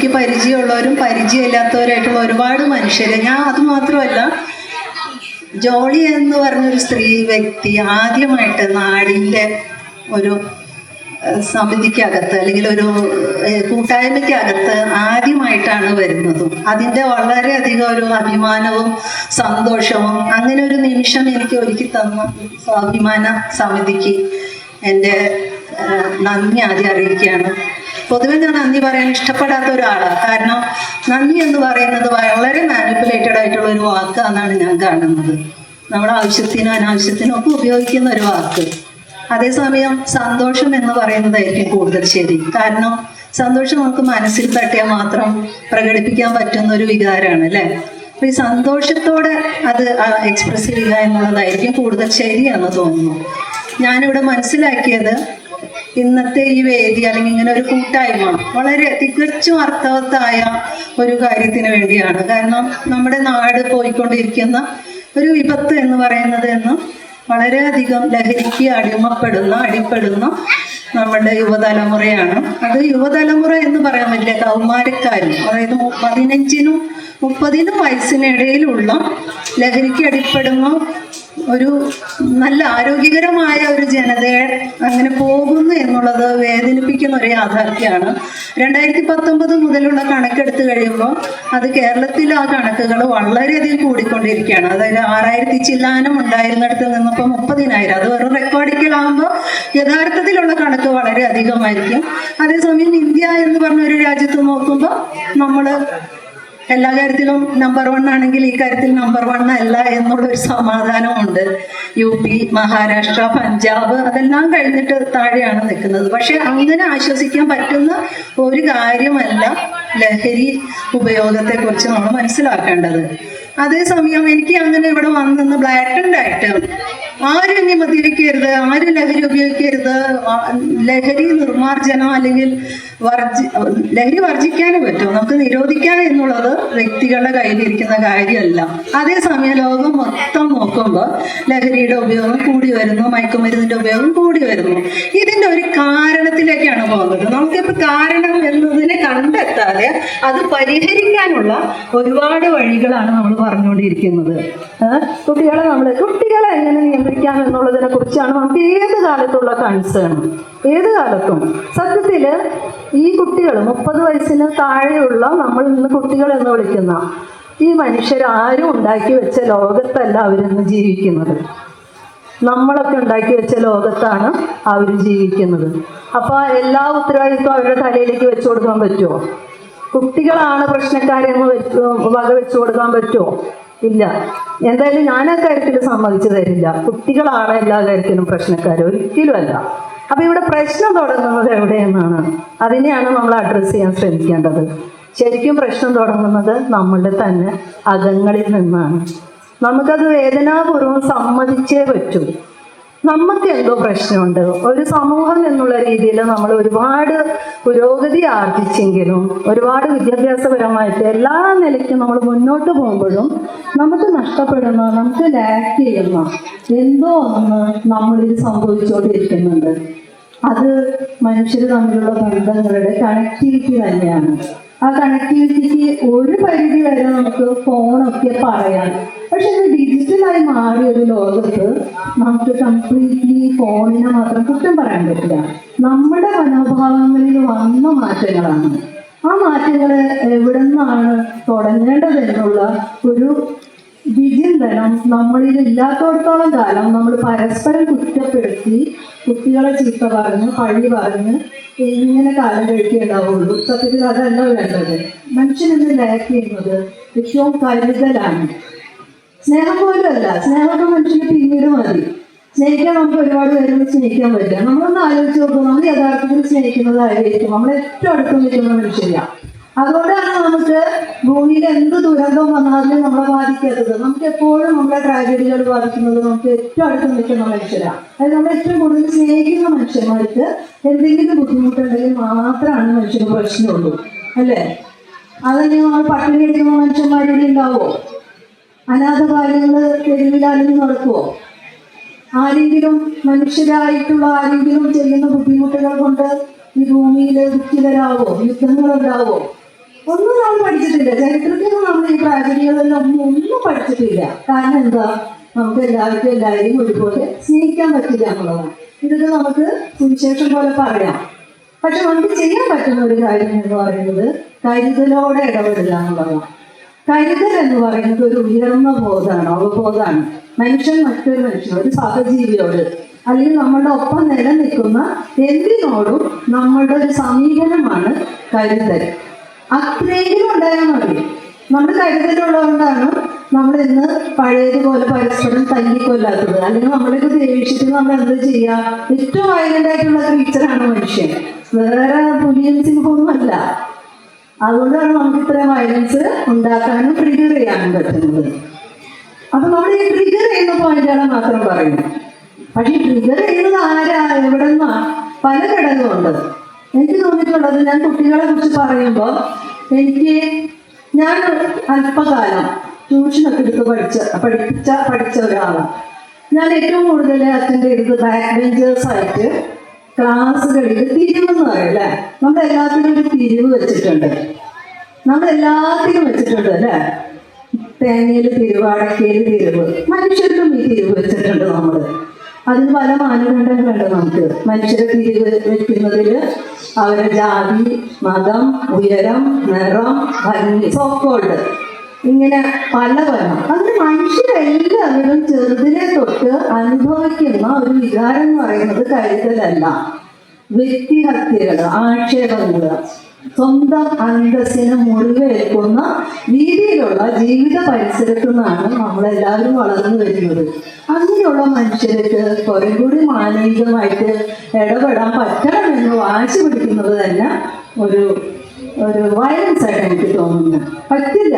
എനിക്ക് പരിചയമുള്ളവരും പരിചയമില്ലാത്തവരായിട്ടുള്ള ഒരുപാട് മനുഷ്യരെ. ഞാൻ അത് മാത്രമല്ല ജോളി എന്ന് പറഞ്ഞൊരു സ്ത്രീ വ്യക്തി ആദ്യമായിട്ട് നാടിന്റെ ഒരു സമിതിക്കകത്ത് അല്ലെങ്കിൽ ഒരു കൂട്ടായ്മയ്ക്കകത്ത് ആദ്യമായിട്ടാണ് വരുന്നതും. അതിന്റെ വളരെയധികം ഒരു അഭിമാനവും സന്തോഷവും അങ്ങനെ ഒരു നിമിഷം എനിക്ക് ഒരുക്കി തന്ന സ്വാഭിമാന സമിതിക്ക് എന്റെ നന്ദി ആദ്യം അറിയിക്കുകയാണ്. പൊതുവെ ഞാൻ നന്ദി പറയാൻ ഇഷ്ടപ്പെടാത്ത ഒരാളാണ് കാരണം നന്ദി എന്ന് പറയുന്നത് വളരെ മാനിപ്പുലേറ്റഡ് ആയിട്ടുള്ള ഒരു വാക്കാണെന്നാണ് ഞാൻ കാണുന്നത്. നമ്മുടെ ആവശ്യത്തിനും അനാവശ്യത്തിനും ഒക്കെ ഉപയോഗിക്കുന്ന ഒരു വാക്ക്. അതേസമയം സന്തോഷം എന്ന് പറയുന്നതായിരിക്കും കൂടുതൽ ശരി. കാരണം സന്തോഷം നമുക്ക് മനസ്സിൽ തട്ടിയാൽ മാത്രം പ്രകടിപ്പിക്കാൻ പറ്റുന്ന ഒരു വികാരമാണ് അല്ലേ? അപ്പൊ ഈ സന്തോഷത്തോടെ അത് എക്സ്പ്രസ് ചെയ്യുക എന്നുള്ളതായിരിക്കും കൂടുതൽ ശരിയെന്ന് തോന്നുന്നു. ഞാനിവിടെ മനസ്സിലാക്കിയത് ഇന്നത്തെ ഈ വേദി അല്ലെങ്കിൽ ഇങ്ങനെ ഒരു കൂട്ടായ്മ വളരെ തികച്ചും അർത്ഥവത്തായ ഒരു കാര്യത്തിന് വേണ്ടിയാണ്. കാരണം നമ്മുടെ നാട് പോയിക്കൊണ്ടിരിക്കുന്ന ഒരു വിപത്ത് എന്ന് പറയുന്നത് എന്ന് വളരെയധികം ലഹരിക്ക് അടിമപ്പെടുന്ന അടിപ്പെടുന്ന നമ്മുടെ യുവതലമുറയാണ്. അത് യുവതലമുറ എന്ന് പറയാൻ പറ്റില്ല കൗമാരക്കാരും. അതായത് പതിനഞ്ചിനും മുപ്പതിനും വയസ്സിനിടയിലുള്ള ലഹരിക്ക് അടിപ്പെടുന്ന ഒരു നല്ല ആരോഗ്യകരമായ ഒരു ജനതയെ അങ്ങനെ പോകുന്നു എന്നുള്ളത് വേദനിപ്പിക്കുന്ന ഒരു യാഥാർത്ഥ്യമാണ്. രണ്ടായിരത്തി പത്തൊമ്പത് മുതലുള്ള കണക്കെടുത്ത് കഴിയുമ്പോൾ അത് കേരളത്തിൽ ആ കണക്കുകൾ വളരെയധികം കൂടിക്കൊണ്ടിരിക്കുകയാണ്. അതായത് ആറായിരത്തി ചില്ലാനം ഉണ്ടായിരുന്നിടത്ത് നിന്നിപ്പോൾ മുപ്പതിനായിരം. അത് വെറും റെക്കോർഡിക്കലാകുമ്പോൾ യഥാർത്ഥത്തിലുള്ള കണക്ക് വളരെ അധികമായിരിക്കും അതേസമയം ഇന്ത്യ എന്ന് പറഞ്ഞ ഒരു രാജ്യത്ത് നോക്കുമ്പോൾ നമ്മൾ എല്ലാ കാര്യത്തിലും നമ്പർ വൺ ആണെങ്കിൽ ഈ കാര്യത്തിൽ നമ്പർ വൺ അല്ല എന്നുള്ളൊരു സമാധാനമുണ്ട് യു പി മഹാരാഷ്ട്ര പഞ്ചാബ് അതെല്ലാം കഴിഞ്ഞിട്ട് താഴെയാണ് നിൽക്കുന്നത്. പക്ഷെ അങ്ങനെ ആശ്വസിക്കാൻ പറ്റുന്ന ഒരു കാര്യമല്ല ലഹരി ഉപയോഗത്തെക്കുറിച്ച് നമ്മൾ മനസ്സിലാക്കേണ്ടത്. അതേസമയം എനിക്ക് അങ്ങനെ ഇവിടെ വന്നിന്ന് ബ്ലാറ്റന്റ് ആയിട്ട് ആരും ഇനി മദ്യപിക്കരുത് ആരും ലഹരി ഉപയോഗിക്കരുത്. ലഹരി നിർമാർജനം അല്ലെങ്കിൽ വർജി ലഹരി വർജിക്കാനേ പറ്റും. നമുക്ക് നിരോധിക്കാൻ എന്നുള്ളത് വ്യക്തികളുടെ കയ്യിലിരിക്കുന്ന കാര്യമല്ല. അതേസമയം ലോകം മൊത്തം നോക്കുമ്പോൾ ലഹരിയുടെ ഉപയോഗം കൂടി വരുന്നു മയക്കുമരുന്നിന്റെ ഉപയോഗം കൂടി വരുന്നു. ഇതിന്റെ ഒരു കാരണത്തിലേക്കാണ് പോകുന്നത്. നമുക്കിപ്പോൾ കാരണം എന്നതിനെ കണ്ടെത്താതെ അത് പരിഹരിക്കാനുള്ള ഒരുപാട് വഴികളാണ് നമ്മൾ പറഞ്ഞുകൊണ്ടിരിക്കുന്നത്. കുട്ടികളെ നമ്മൾ കുട്ടികളെ എങ്ങനെ നിയന്ത്രിക്കാം എന്നുള്ളതിനെ കുറിച്ചാണ് നമുക്ക് ഏത് കാലത്തുള്ള കൺസേൺ ഏത് കാലത്തും? സത്യത്തിൽ ഈ കുട്ടികൾ മുപ്പത് വയസ്സിന് താഴെയുള്ള നമ്മൾ ഇന്ന് കുട്ടികൾ എന്ന് വിളിക്കുന്ന ഈ മനുഷ്യരാരും ഉണ്ടാക്കി വെച്ച ലോകത്തല്ല അവരിന്ന് ജീവിക്കുന്നത്. നമ്മളൊക്കെ ഉണ്ടാക്കി വെച്ച ലോകത്താണ് അവർ ജീവിക്കുന്നത്. അപ്പോൾ എല്ലാ ഉത്തരവാദിത്വം അവരുടെ തലയിലേക്ക് വെച്ചു കൊടുക്കാൻ പറ്റുമോ കുട്ടികളാണ് പ്രശ്നക്കാരെന്ന് വകവെച്ചു വക വെച്ചു കൊടുക്കാൻ പറ്റുമോ? ഇല്ല. എന്തായാലും ഞാൻ ആ കാര്യത്തിൽ സമ്മതിച്ചു തരില്ല. കുട്ടികളാണ് എല്ലാ കാര്യത്തിലും പ്രശ്നക്കാർ ഒരിക്കലും അല്ല അപ്പൊ ഇവിടെ പ്രശ്നം തുടങ്ങുന്നത് എവിടെയെന്നാണ്? അതിനെയാണ് നമ്മൾ അഡ്രസ്സ് ചെയ്യാൻ ശ്രമിക്കേണ്ടത്. ശരിക്കും പ്രശ്നം തുടങ്ങുന്നത് നമ്മളുടെ തന്നെ അകങ്ങളിൽ നിന്നാണ്. നമുക്കത് വേദനാപൂർവം സമ്മതിച്ചേ പറ്റൂ. നമുക്ക് എന്തോ പ്രശ്നമുണ്ട്. ഒരു സമൂഹം എന്നുള്ള രീതിയിൽ നമ്മൾ ഒരുപാട് പുരോഗതി ആർജിച്ചെങ്കിലും ഒരുപാട് വിദ്യാഭ്യാസപരമായിട്ട് എല്ലാ നിലയ്ക്കും നമ്മൾ മുന്നോട്ട് പോകുമ്പോഴും നമുക്ക് നഷ്ടപ്പെടുന്ന നമുക്ക് ലാക്ക് ചെയ്യുന്ന എന്തോ ഒന്ന് നമ്മളിൽ സംഭവിച്ചുകൊണ്ടിരിക്കുന്നുണ്ട്. അത് മനുഷ്യർ തമ്മിലുള്ള ബന്ധങ്ങളുടെ കണക്ടിവിറ്റി തന്നെയാണ്. ആ കണക്ടിവിറ്റിക്ക് ഒരു പരിധി വരെ നമുക്ക് ഫോണൊക്കെ പറയാം. പക്ഷെ ഇത് ഡിജിറ്റലായി മാറിയ ഒരു ലോകത്ത് നമുക്ക് കംപ്ലീറ്റ്ലി ഫോണിനെ മാത്രം കുറ്റം പറയാൻ പറ്റില്ല. നമ്മുടെ മനോഭാവങ്ങളിൽ വന്ന മാറ്റങ്ങളാണ്. ആ മാറ്റങ്ങൾ എവിടെ നിന്നാണ് തുടങ്ങേണ്ടതെന്നുള്ള ഒരു വിചിന്തനം നമ്മളിൽ ഇല്ലാത്തടത്തോളം കാലം നമ്മൾ പരസ്പരം കുറ്റപ്പെടുത്തി കുട്ടികളെ ചീത്ത പറഞ്ഞ് പഴി പറഞ്ഞ് ഇങ്ങനെ കാലം കഴിക്കേണ്ടാവുള്ളൂ സത്യത്തിൽ അതല്ല വേണ്ടത്. മനുഷ്യനെന്ന് ലാക്ക് ചെയ്യുന്നത്? ഏറ്റവും കരുതലാണ്. സ്നേഹം പോലും അല്ല സ്നേഹമൊക്കെ മനുഷ്യന് പിന്നീട് മതി. സ്നേഹിക്കാൻ നമുക്ക് ഒരുപാട് പേരൊന്നും സ്നേഹിക്കാൻ പറ്റില്ല. നമ്മളൊന്ന് ആലോചിച്ച് നോക്കുമ്പോൾ നമ്മൾ യഥാർത്ഥത്തിൽ സ്നേഹിക്കുന്നതായിരിക്കും. നമ്മൾ ഏറ്റവും അടുത്ത് നിൽക്കുന്ന മനുഷ്യരാ. അതുകൊണ്ടാണ് നമുക്ക് ഭൂമിയിൽ എന്ത് ദുരന്തം വന്നാലും നമ്മളെ ബാധിക്കാത്തത്. നമുക്ക് എപ്പോഴും നമ്മളെ ട്രാജഡികൾ ബാധിക്കുന്നത് നമുക്ക് ഏറ്റവും അടുത്ത് നിൽക്കുന്ന മനുഷ്യരാണ് അതായത് നമ്മൾ ഏറ്റവും കൂടുതൽ സ്നേഹിക്കുന്ന മനുഷ്യന്മാർക്ക് എന്തെങ്കിലും ബുദ്ധിമുട്ടുണ്ടെങ്കിൽ മാത്രമാണ് മനുഷ്യന് പ്രശ്നമുള്ളൂ. അല്ലേ? അതല്ലെങ്കിൽ നമ്മൾ പട്ടിണി എടുക്കുന്ന മനുഷ്യന്മാരുടെ ഉണ്ടാവോ? അനാഥ കാര്യങ്ങൾ തെരുവിലാലും നടക്കുമോ ആരെങ്കിലും മനുഷ്യരായിട്ടുള്ള ആരെങ്കിലും ചെയ്യുന്ന ബുദ്ധിമുട്ടുകൾ കൊണ്ട് ഈ ഭൂമിയിൽ ദുഃഖിതരാവോ? യുദ്ധങ്ങളുണ്ടാവോ? ഒന്നും നമ്മൾ പഠിച്ചിട്ടില്ല. ചരിത്രത്തിൽ നമ്മൾ ഈ ട്രാജഡികളെല്ലാം ഒന്നും പഠിച്ചിട്ടില്ല. കാരണം എന്താ? നമുക്ക് എല്ലാവർക്കും എല്ലാവരെയും ഒരുപോലെ സ്നേഹിക്കാൻ പറ്റില്ല എന്നുള്ളതാണ്. ഇതൊക്കെ നമുക്ക് സുവിശേഷം പോലെ പറയാം. പക്ഷെ നമുക്ക് ചെയ്യാൻ പറ്റുന്ന ഒരു കാര്യം എന്ന് പറയുന്നത് കരുതലോടെ ഇടപെടുക എന്നുള്ളതാണ്. കരുതൽ എന്ന് പറയുന്നത് ഒരു ഉയർന്ന ബോധമാണ് അവബോധമാണ്. മനുഷ്യൻ മറ്റൊരു മനുഷ്യൻ ഒരു സഹജീവിയോട് അല്ലെങ്കിൽ നമ്മളുടെ ഒപ്പം നിലനിൽക്കുന്ന എന്തിനോടും നമ്മളുടെ ഒരു സമീപനമാണ് കരുതൽ. അത്രയെങ്കിലും ഉണ്ടായാൽ മതി നമ്മൾ കരുതലുള്ളതുകൊണ്ടാണ് നമ്മൾ ഇന്ന് പഴയതുപോലെ പരസ്പരം തല്ലിക്കൊല്ലാത്തത്. അല്ലെങ്കിൽ നമ്മളൊക്കെ ദേവിച്ചിട്ട് നമ്മൾ എന്ത് ചെയ്യാം? ഏറ്റവും വയലന്റ് ആയിട്ടുള്ള ക്രീച്ചറാണ് മനുഷ്യൻ. വേറെ പുലിയും സിംഹമൊന്നും അല്ല അതുകൊണ്ടാണ് നമുക്ക് ഇത്ര വയലൻസ് ഉണ്ടാക്കാനും ട്രിഗർ ചെയ്യാനും പറ്റുന്നത്. അപ്പൊ നമ്മൾ ഈ ട്രിഗർ ചെയ്യുന്ന പോയിന്റാണ് മാത്രം പറയുന്നത് പക്ഷെ ട്രിഗർ ചെയ്യുന്നത് ആരാ? എവിടെ നിന്നാ പല ഘടകമുണ്ട്. എനിക്ക് തോന്നിയിട്ടുള്ളത് ഞാൻ കുട്ടികളെ കുറിച്ച് പറയുമ്പോൾ എനിക്ക് ഞാൻ അല്പകാലം ട്യൂഷനൊക്കെ എടുത്ത് പഠിച്ച പഠിപ്പിച്ച പഠിച്ച ഒരാളാണ്. ഞാൻ ഏറ്റവും കൂടുതൽ അറ്റൻഡ് ചെയ്തത് ബാക്ക് ബെഞ്ചേഴ്സ് ആയിട്ട് ക്ലാസ്സുകളിൽ തിരിവെന്ന് പറയും അല്ലേ? നമ്മൾ എല്ലാത്തിനും ഒരു തിരിവ് വെച്ചിട്ടുണ്ട്. നമ്മൾ എല്ലാത്തിനും വെച്ചിട്ടുണ്ട് അല്ലേ? തേങ്ങയിൽ തിരിവ് അടക്കയിൽ തിരിവ്. മനുഷ്യർക്കും ഈ തിരിവ് വെച്ചിട്ടുണ്ട് നമ്മൾ അതിന് പല മാനദണ്ഡങ്ങളുണ്ട് നമുക്ക്. മനുഷ്യരെ തിരിവ് വെക്കുന്നതിൽ അവരുടെ ജാതി മതം ഉയരം നിറം ഭംഗി സോക്കോൾഡ് ഇങ്ങനെ പല പല അതിന് മനുഷ്യരെല്ലാവരും ചെറുതിനെ തൊട്ട് അനുഭവിക്കുന്ന ഒരു വികാരം എന്ന് പറയുന്നത് കരുതലല്ല. വ്യക്തിഹത്യകൾ ആക്ഷേപങ്ങൾ സ്വന്തം അന്തസ്സിന് മുറിവേൽക്കുന്ന രീതിയിലുള്ള ജീവിത പരിസരത്തു നിന്നാണ് നമ്മളെല്ലാവരും വളർന്നു വരുന്നത്. അങ്ങനെയുള്ള മനുഷ്യർക്ക് കുറേ കൂടി മാനവികമായിട്ട് ഇടപെടാൻ പറ്റണമെന്ന് വാശി പിടിക്കുന്നത് തന്നെ ഒരു ഒരു വയലൻസ് ആയിട്ട് എനിക്ക് തോന്നുന്നു. പറ്റില്ല.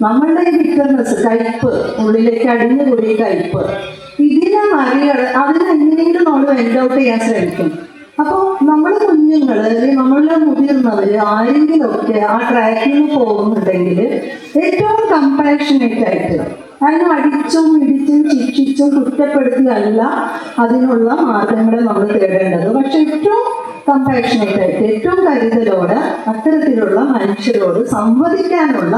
നമ്മളുടെ ബിറ്റർനെസ് കയ്പ് ഉള്ളിലേക്ക് അടിഞ്ഞുകൂടി കയ്പ് ഇതിനെ മറികട അതിനെങ്ങനെയെങ്കിലും നമ്മൾ വെൻഡ് ഔട്ട് ചെയ്യാൻ ശ്രമിക്കും. അപ്പോൾ നമ്മുടെ കുഞ്ഞുങ്ങൾ നമ്മളെ നമ്മളുടെ ആരെങ്കിലും ഒക്കെ ആ ട്രാക്കിൽ പോകുന്നുണ്ടെങ്കിൽ ഏറ്റവും കമ്പാഷനേറ്റ് ആയിട്ട് അതിനെ അടിച്ചും ഇടിച്ചും ശിക്ഷിച്ചും കുറ്റപ്പെടുത്തിയല്ല അതിനുള്ള മാർഗങ്ങളെ നമ്മൾ തേടേണ്ടത്. പക്ഷെ ഏറ്റവും കമ്പാഷനേറ്റ് ആയിട്ട് ഏറ്റവും കരുതലോടെ അത്തരത്തിലുള്ള മനുഷ്യരോട് സംവദിക്കാനുള്ള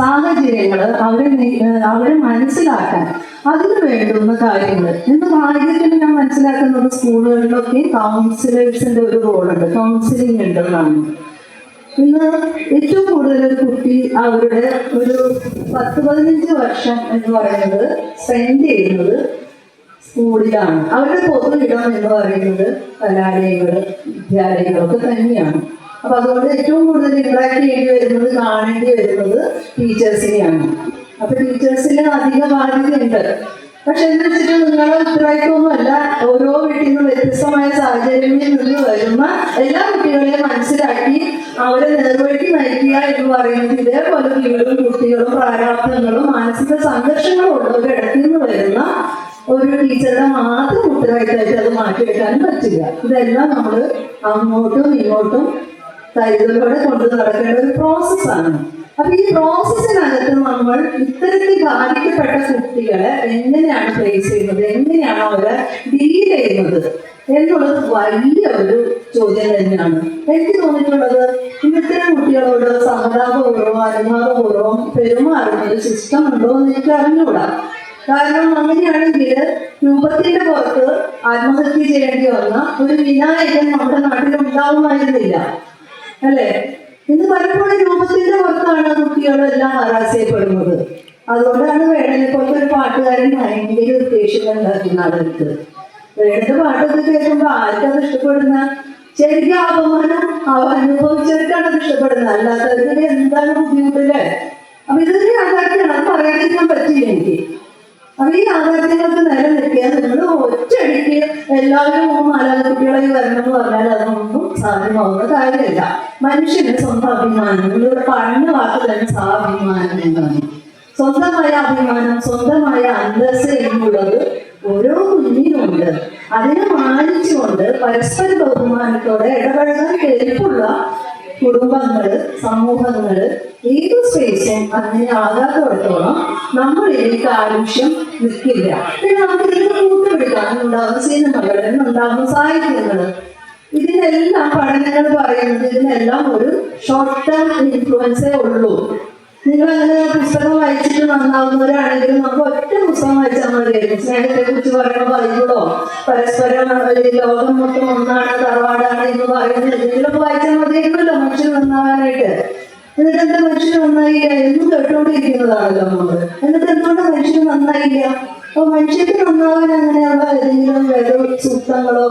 സാഹചര്യങ്ങൾ അവരെ അവരെ മനസ്സിലാക്കാൻ അതിന് വേണ്ടുന്ന കാര്യങ്ങൾ. ഇന്ന് ഭാഗ്യത്തിന് ഞാൻ മനസ്സിലാക്കുന്നത് സ്കൂളുകളിലൊക്കെ കൗൺസിലേഴ്സിന്റെ ഒരു റോളുണ്ട് കൗൺസിലിംഗ് ഉണ്ടെന്നാണ്. ഇന്ന് ഏറ്റവും കൂടുതൽ കുട്ടി അവരുടെ ഒരു പത്ത് പതിനഞ്ച് വർഷം എന്ന് പറയുന്നത് സ്പെൻഡ് ചെയ്യുന്നത് സ്കൂളിലാണ്. അവരുടെ പൊതു ഇടം എന്ന് പറയുന്നത് കലാലയങ്ങൾ വിദ്യാലയങ്ങളൊക്കെ തന്നെയാണ്. അപ്പൊ അതുകൊണ്ട് ഏറ്റവും കൂടുതൽ ഇന്ററാക്ട് ചെയ്യേണ്ടി വരുന്നത് കാണേണ്ടി വരുന്നത് ടീച്ചേഴ്സിനെയാണ് അപ്പൊ ടീച്ചേഴ്സിന് അധിക ബാധ്യതയുണ്ട്. പക്ഷെ എന്ന് വെച്ചിട്ട് നിങ്ങളുടെ ഉത്തരവാദിത്വമൊന്നുമല്ല ഓരോ വീട്ടിൽ നിന്നും വ്യത്യസ്തമായ സാഹചര്യങ്ങളിൽ നിന്ന് വരുന്ന എല്ലാ കുട്ടികളെയും മനസ്സിലാക്കി അവരെ നേർവഴിക്ക് നയിക്കുക എന്ന് പറയുന്നത് ഇതേപോലെ വീടും കുട്ടികളും പ്രാരാബ്ദങ്ങളും മാനസിക സംഘർഷങ്ങളും ഉള്ളവരുടെ ഇടത്തിൽ നിന്ന് വരുന്ന ഒരു ടീച്ചറുടെ മാത്രം ഉത്തരവാദിത്തമായിട്ട് അത് മാറ്റിയെടുക്കാനും പറ്റില്ല. ഇതെല്ലാം നമ്മൾ അങ്ങോട്ടും ഇങ്ങോട്ടും കരുതലോടെ കൊണ്ടു നടക്കേണ്ട ഒരു പ്രോസസ്സാണ് അപ്പൊ ഈ പ്രോസസ്സിനകത്ത് നമ്മൾ ഇത്തരത്തിൽ ബാധിക്കപ്പെട്ട കുട്ടികളെ എങ്ങനെയാണ് ഫേസ് ചെയ്യുന്നത്? എങ്ങനെയാണ് അവരെ ഡീൽ ചെയ്യുന്നത്? എന്നുള്ളത് വലിയ ഒരു ചോദ്യം തന്നെയാണ്. എനിക്ക് തോന്നിയിട്ടുള്ളത് ഇത്തരം കുട്ടികളോട് സഹതാപപൂർവം അനുഭാവപൂർവം പെരുമാറുന്ന ഒരു സിസ്റ്റം ഉണ്ടോ എന്ന് എനിക്ക് അറിഞ്ഞുകൂടാ. കാരണം അങ്ങനെയാണെങ്കിൽ രൂപത്തിന്റെ പുറത്ത് ആത്മഹത്യ ചെയ്യേണ്ടി വന്ന ഒരു വിനായകൻ നമ്മുടെ നാട്ടിൽ ഉണ്ടാവുമായിരുന്നില്ല അല്ലേ? ഇന്ന് പലപ്പോഴും പുറത്താണ് കുട്ടികളെല്ലാം ആരാശയപ്പെടുന്നത് അതുകൊണ്ടാണ് വേടനെ പോലത്തെ ഒരു പാട്ടുകാരൻ ഭയങ്കര ഉദ്ദേശം ഉണ്ടാക്കുന്ന ആളുകൾക്ക് വേടന്റെ പാട്ടൊക്കെ കേൾക്കുമ്പോൾ ആർക്കത് ഇഷ്ടപ്പെടുന്ന? ശരിക്കും അപമാനം അവ അനുഭവിച്ചവർക്കാണ് അത് ഇഷ്ടപ്പെടുന്നത്. അല്ലാത്തവർക്ക് എന്താണ് ബുദ്ധിമുട്ടില്ലേ? അപ്പൊ ഇതൊരു യാഥാർത്ഥ്യമാണ്. അത് പറയാതിരിക്കാൻ പറ്റില്ല എനിക്ക്. അപ്പൊ ഈ യാഥാർത്ഥ്യങ്ങൾക്ക് നിലനിൽക്കുക നിങ്ങൾ ഒറ്റയടിക്ക് എല്ലാവരും നാലാൽ കുട്ടികളെ വരണം എന്ന് പറഞ്ഞാൽ അതൊന്നും സാധ്യമാവുന്ന കാര്യമല്ല. മനുഷ്യന് സ്വന്തം അഭിമാനം നിങ്ങളുടെ പറഞ്ഞ വാക്ക് തന്നെ സ്വാഭിമാനം എന്നാണ് സ്വന്തമായ അഭിമാനം സ്വന്തമായ അന്തസ് എന്നുള്ളത് ഓരോ കുഞ്ഞിനുണ്ട്. അതിനെ മാനിച്ചുകൊണ്ട് പരസ്പര ബഹുമാനത്തോടെ ഇടപഴകാൻ കെൽപ്പുള്ള കുടുംബങ്ങൾ സമൂഹങ്ങൾ ഏത് സ്പേസും അതിനെ ആകാത്തോടത്തോളം നമ്മളിലേക്ക് ആവശ്യം നിൽക്കില്ല പിന്നെ നമുക്ക് ഇതിന് കൂട്ടുപിടിക്കാൻ ഉണ്ടാകുന്ന ഉണ്ടാവുന്ന സാഹിത്യങ്ങൾ. ഇതിനെല്ലാം പഠനങ്ങൾ പറയുന്നത് ഇതിനെല്ലാം ഒരു ഷോർട്ട് ടേം ഇൻഫ്ലുവൻസേ ഉള്ളൂ. നിങ്ങൾ അങ്ങനെ പുസ്തകം വായിച്ചിട്ട് നന്നാവുന്നവരാണെങ്കിലും നമുക്ക് ഒറ്റ പുസ്തകം വായിച്ചാൽ മതിയായിരുന്നു. സ്നേഹത്തെ കുറിച്ച് പറയുന്ന ബൈബിളോ പരസ്പരം ലോകം മൊത്തം ഒന്നാണ് തറവാടാണ് എന്ന് പറയുന്നത്. എന്തെങ്കിലുമൊക്കെ വായിച്ചാൽ മതിയായിരുന്നല്ലോ മനുഷ്യൻ നന്നാവാനായിട്ട് എന്നിട്ട് എന്താ മനുഷ്യൻ നന്നായില്ല? എന്നും കേട്ടോണ്ടിരിക്കുന്നതാണല്ലോ നമ്മൾ. എന്നിട്ട് എന്തുകൊണ്ട് മനുഷ്യൻ നന്നായില്ല? അപ്പൊ മനുഷ്യർക്ക് നന്നാവാൻ അങ്ങനെയുള്ള ഏതെങ്കിലും വേറെ സൂക്തങ്ങളോ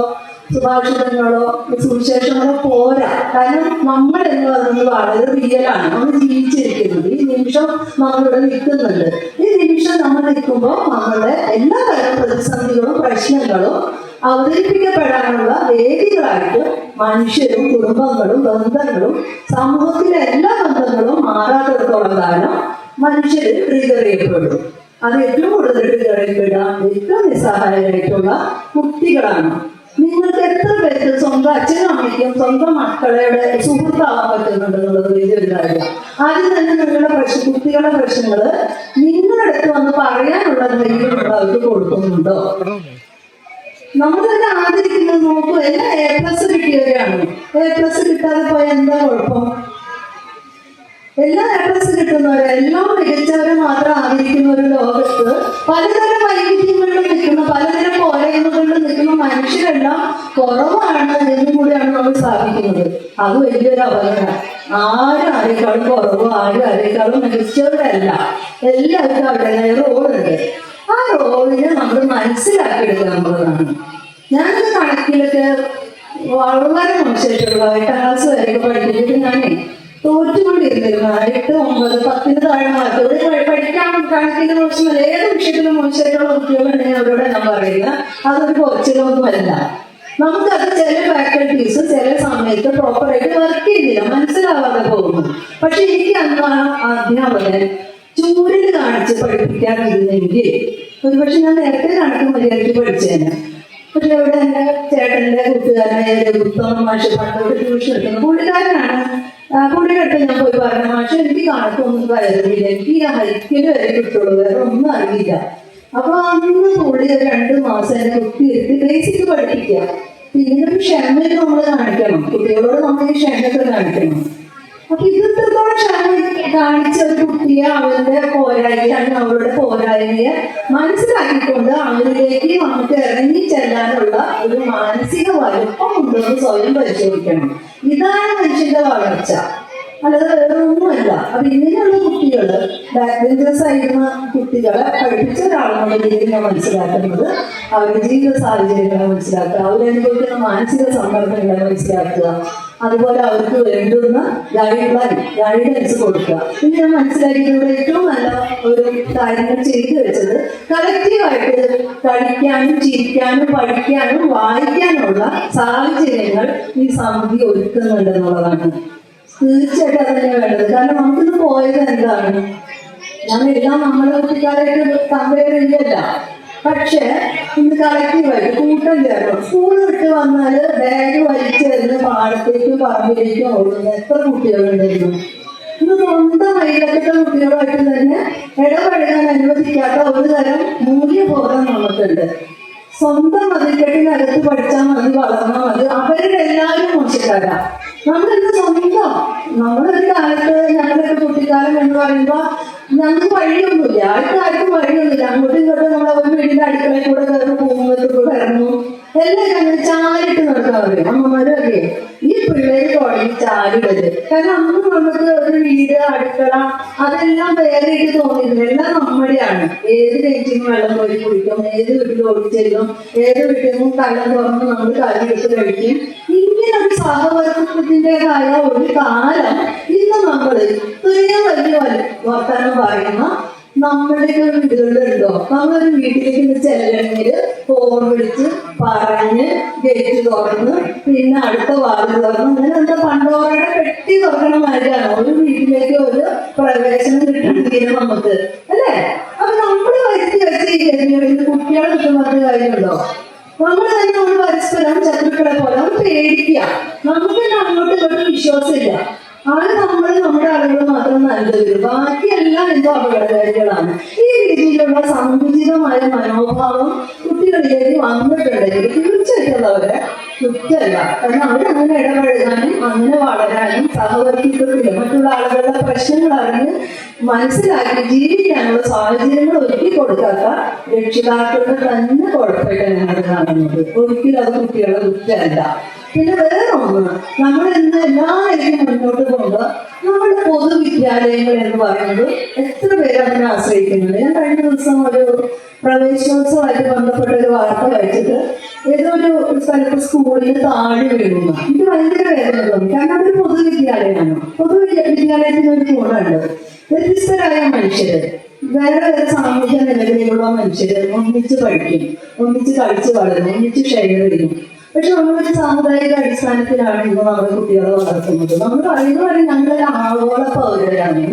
സുഭാഷിതങ്ങളോ സുവിശേഷങ്ങളോ പോരാ. കാരണം നമ്മൾ എന്ന് പറയുന്നത് വളരെ റിയലാണ് നമ്മൾ ജീവിച്ചിരിക്കുന്നത് ഈ നിമിഷം നമ്മളിവിടെ നിൽക്കുന്നുണ്ട്. ഈ നിമിഷം നമ്മൾ നിൽക്കുമ്പോൾ നമ്മളുടെ എല്ലാ തരം പ്രതിസന്ധികളും പ്രശ്നങ്ങളും അവതരിപ്പിക്കപ്പെടാനുള്ള വേദികളായിട്ട് മനുഷ്യരും കുടുംബങ്ങളും ബന്ധങ്ങളും സമൂഹത്തിലെ എല്ലാ ബന്ധങ്ങളും മാറാത്തിടത്തോളം കാലം മനുഷ്യർ ട്രിഗർ ചെയ്യപ്പെടും അത് ഏറ്റവും കൂടുതൽ ട്രിഗർ ഏറ്റവും നിസ്സഹായരായിട്ടുള്ള കുട്ടികളാണ്. നിങ്ങൾക്ക് എത്ര പേർക്ക് സ്വന്തം അച്ഛനും അമ്മയ്ക്കും സ്വന്തം മക്കളുടെ സുഹൃത്താവാൻ പറ്റുന്നുണ്ട് എന്നുള്ളത് വലിയൊരു കാര്യം. ആദ്യം തന്നെ നിങ്ങളുടെ പ്രശ്ന കുട്ടികളുടെ പ്രശ്നങ്ങൾ നിങ്ങളുടെ അടുത്ത് വന്ന് പറയാനുള്ള ധൈര്യം അവർക്ക് കൊടുക്കുന്നുണ്ടോ? നമ്മൾ തന്നെ ആദരിക്കുന്നത് നോക്കൂ എല്ലാം എ പ്ലസ് കിട്ടിയവരാണ്. എ പ്ലസ് കിട്ടാതെ പോയ എന്താ കുഴപ്പം? എല്ലാം എ പ്ലസ് കിട്ടുന്നവരെ. എല്ലാം മികച്ചവരെ മാത്രം ആദരിക്കുന്ന ഒരു ലോകത്ത് പലതരം വൈവിധ്യങ്ങളിലും നിൽക്കുന്ന പലതരം പോരായ്മകളിലും നിൽക്കുന്ന മനുഷ്യരെല്ലാം കുറവാണ് എന്നും കൂടിയാണ് നമ്മൾ സ്ഥാപിക്കുന്നത്. അത് വലിയൊരു അപകടം. ആരും ആരെക്കാളും കുറവ് ആരും ആരെക്കാളും മികച്ചവരല്ല. എല്ലാവർക്കും അവിടെ റോളുണ്ട് ആ റോളിനെ നമ്മൾ മനസ്സിലാക്കിയെടുക്കുക എന്നുള്ളതാണ് ഞാനത് കണക്കിലൊക്കെ വളരെ മോശമായിട്ടുള്ള എട്ടാം ക്ലാസ് വരെയൊക്കെ പഠിപ്പിച്ചിട്ട് ഞാനേ തോറ്റുകൊണ്ടിരുന്നിരുന്നു എട്ട് ഒമ്പത് പത്തിന് താഴെ പ- പഠിക്കാൻ കണക്കിന് മോശമല്ല ഏത് വിഷയത്തിലും മോശമായിട്ടുള്ള കുട്ടികളുണ്ടെങ്കിൽ അവരോട് ഞാൻ പറയുന്നത്. അതൊരു കുറച്ചിലൊന്നുമല്ല. നമുക്കത് ചില ഫാക്കൽറ്റീസ് ചില സമയത്ത് പ്രോപ്പറായിട്ട് വർക്ക് ചെയ്യുന്നില്ല മനസ്സിലാവാതെ പോകുന്നു. പക്ഷെ എനിക്ക് അന്ന് ആ അധ്യാപകൻ ചൂരിൽ കാണിച്ച് പഠിപ്പിക്കാതിരുന്നെങ്കിൽ ഒരുപക്ഷെ ഞാൻ നേരത്തെ കണക്ക് മര്യാദയ്ക്ക് പഠിച്ചേനെ. പക്ഷെ അവിടെ എന്റെ ചേട്ടന്റെ കൂട്ടുകാരനായ ഉത്തമ മാഷ് പണ്ടോട് ട്യൂഷൻ എടുക്കുന്നു. കൂട്ടുകാരനാണ് പുള്ളിയുടെ ഞാൻ പോയി പറഞ്ഞ മാഷ് എനിക്ക് കണക്കൊന്നും പറയുന്നില്ല എനിക്ക് ഈ ഹൈക്കൽ വരെ കിട്ടുള്ളൂ. വേറെ ഒന്നും അറിയില്ല. അപ്പൊ അന്ന് കൂടി രണ്ട് മാസം എന്നെ കുത്തിയിരുത്തി ബേസിക് പഠിപ്പിക്കുക. പിന്നെ ക്ഷമയൊക്കെ നമ്മൾ കാണിക്കണം. കുട്ടികളോട് നമ്മൾ ഈ ക്ഷമയൊക്കെ കാണിക്കണം. അപ്പൊ ഇത്രത്തോളം കാണിച്ച ഒരു കുട്ടിയെ അവരുടെ അല്ലെങ്കിൽ അവരുടെ പോരായ്മയെ മനസ്സിലാക്കിക്കൊണ്ട് അവരിലേക്ക് നമുക്ക് ഇറങ്ങി ചെല്ലാനുള്ള ഒരു മാനസിക വലുപ്പം ഉണ്ടോ എന്ന് സ്വയം പരിശോധിക്കണം. ഇതാണ് മനുഷ്യന്റെ വളർച്ച. അല്ലാതെ വേറെ ഒന്നുമല്ല. അപ്പൊ ഇങ്ങനെയുള്ള കുട്ടികൾ ബാക്ക് ആയിരുന്ന കുട്ടികളെ പഠിപ്പിച്ച ഒരാളെന്നുള്ള രീതിയിൽ ഞാൻ മനസ്സിലാക്കുന്നത്. അവരുടെ ജീവിത സാഹചര്യങ്ങളെ മനസ്സിലാക്കുക. അവരനുഭവിക്കുന്ന മാനസിക സമ്മർദ്ദങ്ങളെ മനസ്സിലാക്കുക. അതുപോലെ അവർക്ക് വേണ്ടുന്ന ഗൈഡ് ലൈൻ ഗൈഡൻസ് കൊടുക്കുക. ഇത് ഞാൻ മനസ്സിലാക്കിയതിലൂടെ ഏറ്റവും നല്ല ഒരു കാര്യങ്ങൾ ചെയ്തു വെച്ചത് കളക്റ്റീവായിട്ട് കഴിക്കാനും ചിരിക്കാനും പഠിക്കാനും വായിക്കാനുള്ള സാഹചര്യങ്ങൾ ഈ സമിതി ഒരുക്കുന്നുണ്ടെന്നുള്ളതാണ് തീർച്ചയായിട്ടും അതന്നെ വേണ്ടത്. കാരണം നമുക്കിത് പോയത് എന്താണ്? ഞാൻ എല്ലാം നമ്മളെ കുട്ടിക്കാരായിട്ട് കമ്പയർ ചെയ്യല്ല. പക്ഷേ ഇന്ന് കളക്റ്റീവായിട്ട് കൂട്ടം ചേർന്നു സ്കൂൾ വിട്ട് വന്നാൽ ബാഗ് വലിച്ചെറിഞ്ഞ് പാടത്തേക്കും പറമ്പിലേക്കും ഓടുന്ന എത്ര കുട്ടികളുണ്ടായിരുന്നു ഇന്ന് സ്വന്തം അയലക്കത്തെ കുട്ടികളുമായിട്ട് തന്നെ ഇടപഴകാൻ അനുവദിക്കാത്ത ഒരു തരം മൂല്യബോധം നമുക്കുണ്ട്. സ്വന്തം മതിക്കെട്ടിനകത്ത് പഠിച്ചാൽ മതി വളർന്നാൽ മതി. അവരുടെ എല്ലാവരും മോശക്കാരാ. നമ്മളിന്ന് സ്വന്തം നമ്മളൊരു കാലത്ത് ഞങ്ങളൊക്കെ കുട്ടിക്കാലം എന്ന് പറയുമ്പോ ഞങ്ങൾക്ക് വഴിയൊന്നുമില്ല. ആൾക്കാർക്കും വഴിയൊന്നുമില്ല. അങ്ങോട്ടും ഇങ്ങോട്ടും നമ്മൾ ഒരു വീടിന്റെ അടുക്കളയിൽ കൂടെ കയറി പോകുന്നതൊക്കെ ഇറങ്ങും എല്ലാം ഞങ്ങൾ ചാലിട്ട് നടക്കാൻ പറയും അമ്മമാരും അതെ ഈ പിള്ളേര് തുടങ്ങി ചാരിടത് കാരണം അന്ന് നമുക്ക് ഒരു വീട് അടുക്കള അതെല്ലാം വേറെ ഇട്ട് എല്ലാം നമ്മുടെയാണ്. ഏത് കിണറ്റിനും വെള്ളം പോയി കുടിക്കും ഏത് വീട്ടിൽ ഓടിച്ചെല്ലും ഏത് വീട്ടിൽ നിന്നും കള്ളം തുറന്ന് നമ്മൾ കല്ലെടുത്ത് കഴിക്കും. ഇങ്ങനെ ഒരു സഹവർത്തിന്റെതായ ഒരു കാലം. ഇന്ന് നമ്മൾ തുല്യ വലിയ വല- വർത്തമാനം പറയുന്ന നമ്മുടെ വീടുകളിലുണ്ടോ നമ്മളൊരു വീട്ടിലേക്ക് ചെല്ലണമെങ്കിൽ ഫോൺ വിളിച്ച് പറഞ്ഞ് ഗേറ്റ് തുറന്ന് പിന്നെ അടുത്ത വാർഡ് തുറന്ന് അങ്ങനെ എന്താ പണ്ടോറയുടെ പെട്ടി തുറക്കണ മാതിരിയാണ്. ഒരു വീട്ടിലേക്ക് ഒരു പ്രവേശനം കിട്ടണമെങ്കിൽ നമുക്ക്. അല്ലേ? അപ്പൊ നമ്മൾ വരുത്തി വെച്ച് ഗതികളിൽ കുട്ടികളെ കിട്ടുന്ന കാര്യമുണ്ടോ? നമ്മൾ തന്നെ ഒരു പരസ്പരം ശത്രുക്കളെ പോലെ നമ്മൾ പേടിക്കുക. നമുക്ക് തന്നെ അങ്ങോട്ട് ഇങ്ങോട്ടും വിശ്വാസമില്ല. ആണ് നമ്മൾ നമ്മുടെ ആളുകൾ മാത്രം നല്ലത്. ബാക്കിയെല്ലാം എന്തോ അപകടകാരികളാണ്. ഈ രീതിയിലുള്ള സങ്കുചിതമായ മനോഭാവം കുട്ടികളിലേക്ക് വന്നിട്ടുണ്ടെങ്കിൽ തീർച്ചയായിട്ടും അവരെ കുറ്റമല്ല കാരണം അവരങ്ങനെ ഇടപഴകാനും അങ്ങനെ വളരാനും സഹവർത്തിക്കത്തില്ല മറ്റുള്ള ആളുകളുടെ പ്രശ്നങ്ങൾ അറിഞ്ഞ് മനസ്സിലാക്കി ജീവിക്കാനുള്ള സാഹചര്യങ്ങൾ ഒരുക്കി കൊടുക്കാത്ത രക്ഷിതാക്കളുടെ തന്നെ കുഴപ്പമായിട്ട് ഞങ്ങൾ കാണുന്നത്. ഒരിക്കലും അത് കുട്ടികളുടെ കുറ്റമല്ല പിന്നെ വേറെ ഒന്ന്. നമ്മൾ ഇന്ന് എല്ലാ രീതിയും മുന്നോട്ട് പോകുമ്പോൾ നമ്മുടെ പൊതുവിദ്യാലയങ്ങൾ എന്ന് പറയുന്നത് എത്ര പേര് അതിനെ ആശ്രയിക്കുന്നുണ്ട്? ഞാൻ കഴിഞ്ഞ ദിവസം ഒരു പ്രവേശനോത്സവമായിട്ട് ബന്ധപ്പെട്ട ഒരു വാർത്ത വായിച്ചിട്ട് ഏതോ ഒരു സ്ഥലത്ത് സ്കൂളിൽ താഴെ വീഴുന്നു. ഇത് ഭയങ്കര വേദന തോന്നി കാരണം അതൊരു പൊതുവിദ്യാലയമാണ്. പൊതുവിദ്യാലയത്തിന് ഒരു ഗുണമുണ്ട് വ്യത്യസ്തരായ മനുഷ്യര്. വേറെ വേറെ സാമൂഹ്യ നിലകളിലുള്ള മനുഷ്യര് ഒന്നിച്ച് പഠിക്കും ഒന്നിച്ച് കളിച്ച് വളരും ഒന്നിച്ച് ഷെയർ ചെയ്യും. പക്ഷെ നമ്മളൊരു സാമുദായിക അടിസ്ഥാനത്തിലാണ് ഇന്ന് നമ്മുടെ കുട്ടികളെ വളർത്തുന്നത്. നമ്മൾ പറയുന്ന പോലെ ഞങ്ങളൊരു ആഗോള പൗരരാണ്.